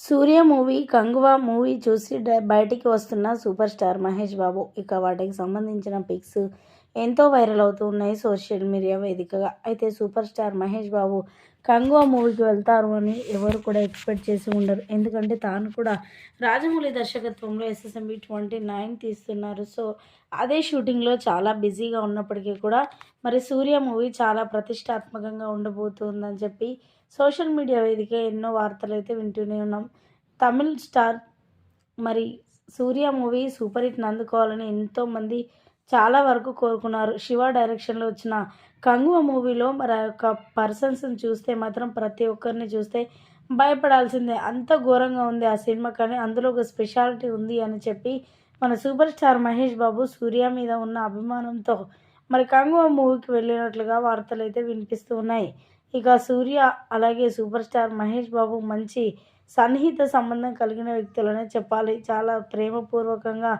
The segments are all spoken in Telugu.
సూర్య మూవీ కంగువా మూవీ చూసి డ- బయటికి వస్తున్న సూపర్ స్టార్ మహేష్ బాబు. ఇక వాటికి సంబంధించిన పిక్స్ ఎంతో వైరల్ అవుతూ ఉన్నాయి సోషల్ మీడియా వేదికగా. అయితే సూపర్ స్టార్ మహేష్ బాబు కంగువా మూవీకి వెళ్తారు అని ఎవరు కూడా ఎక్స్పెక్ట్ చేసి ఉండరు. ఎందుకంటే తాను కూడా రాజమౌళి దర్శకత్వంలో ఎస్ఎస్ఎంబి ట్వంటీ నైన్ తీస్తున్నారు. సో అదే షూటింగ్లో చాలా బిజీగా ఉన్నప్పటికీ కూడా మరి సూర్య మూవీ చాలా ప్రతిష్టాత్మకంగా ఉండబోతుందని చెప్పి సోషల్ మీడియా వేదిక ఎన్నో వార్తలు అయితే వింటూనే ఉన్నాం. తమిళ్ స్టార్ మరి సూర్య మూవీ సూపర్ హిట్ని అందుకోవాలని ఎంతోమంది చాలా వరకు కోరుకున్నారు. శివ డైరెక్షన్లో వచ్చిన కంగువ మూవీలో మరి ఆ యొక్క పర్సన్స్ని చూస్తే మాత్రం ప్రతి ఒక్కరిని చూస్తే భయపడాల్సిందే. అంత ఘోరంగా ఉంది ఆ సినిమా కానీ అందులో ఒక స్పెషాలిటీ ఉంది అని చెప్పి మన సూపర్ స్టార్ మహేష్ బాబు సూర్య మీద ఉన్న అభిమానంతో మరి కంగువ మూవీకి వెళ్ళినట్లుగా వార్తలు అయితే వినిపిస్తూ ఉన్నాయి. ఇక సూర్య అలాగే సూపర్ స్టార్ మహేష్ బాబు మంచి సన్నిహిత సంబంధం కలిగిన వ్యక్తులనే చెప్పాలి. చాలా ప్రేమపూర్వకంగా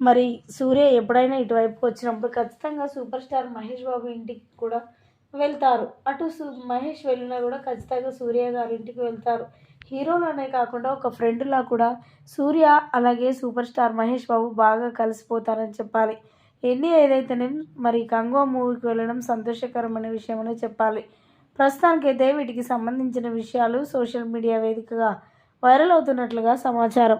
మరి సూర్య ఎప్పుడైనా ఇటువైపుకి వచ్చినప్పుడు ఖచ్చితంగా సూపర్ స్టార్ మహేష్ బాబు ఇంటికి కూడా వెళ్తారు. అటు సూ మహేష్ వెళ్ళినా కూడా ఖచ్చితంగా సూర్య గారి ఇంటికి వెళ్తారు. హీరోలోనే కాకుండా ఒక ఫ్రెండ్లా కూడా సూర్య అలాగే సూపర్ స్టార్ మహేష్ బాబు బాగా కలిసిపోతారని చెప్పాలి. ఎన్ని ఏదైతేనే మరి కంగో మూవీకి వెళ్ళడం సంతోషకరమైన విషయమని చెప్పాలి. ప్రస్తుతానికైతే వీటికి సంబంధించిన విషయాలు సోషల్ మీడియా వేదికగా వైరల్ అవుతున్నట్లుగా సమాచారం.